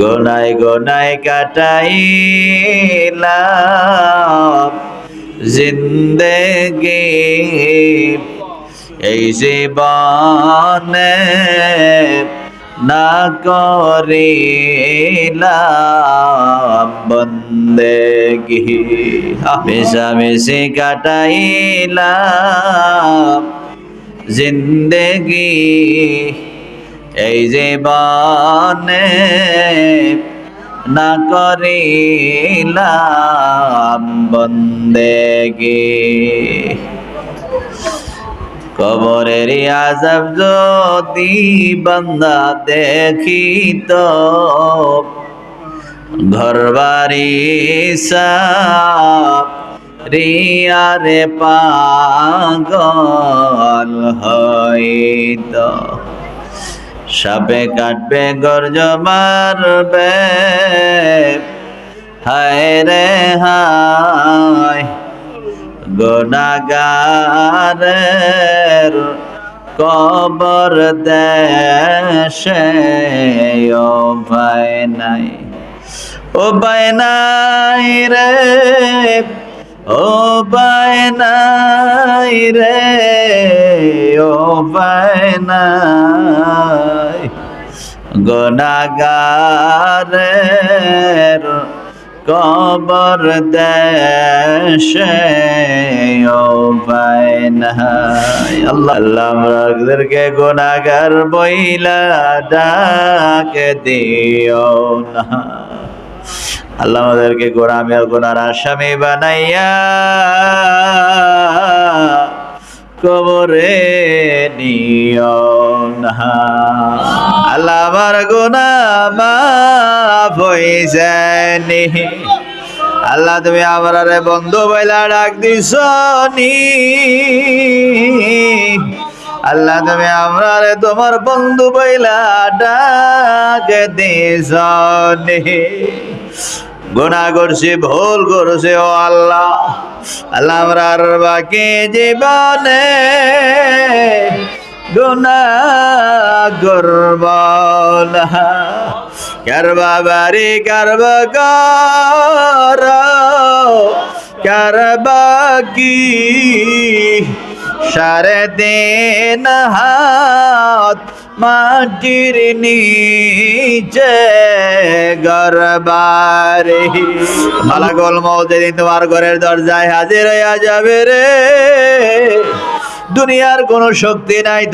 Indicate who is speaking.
Speaker 1: গোনায় গোনায় কাটাইলাম জিন্দেগি। এই জীবনে না করিলাম বন্দেগি। মিশামিশি কাটাইলাম জিন্দেগি। এই জীবনে না করিলাম বন্দেগি কবরের আজব যদি বন্দা দেখিত ঘর বাড়ি রিয়ারে পাগল হইত। সাপে কাটবে গর্জ মারবে হায় রে হায়, গোনাগারের কবর দেশে, ও ভাই নাই, ও ভাই নাই রে, ও ভাই নাই রে, ও ভাই নাই। গোনাগারের কবর দেশে, ও ভাই নাই আল্লাহ আল্লাহ আমাদেরকে গোনাগার বইলা ডাকে দিও না আল্লাহ আমাদেরকে গোরামের গোনার আসামি বানাইয়া কবরে নিও না। আল্লাহ আমার গোনা মাফ হইছে আল্লাহ, তুমি আমার বন্ধু বইলা ডাক নি আল্লাহ, তুমি আমরা তোমার বন্ধু বইলা ডাক নি গুণা করছি, ভুল করছি, ও আল্লাহ। আল্লাহ আমরার বাকি জীবনে গুণা করব না। কারবা বাড়ি কারবা কর কারবা কি সারে দিন হাত মাটির নিচে গরবারে। ভালা গোল মৌদিন তোমার ঘরের দরজায় হাজির হইয়া যাবে রে। দুনিয়ার কোনো শক্তি নাই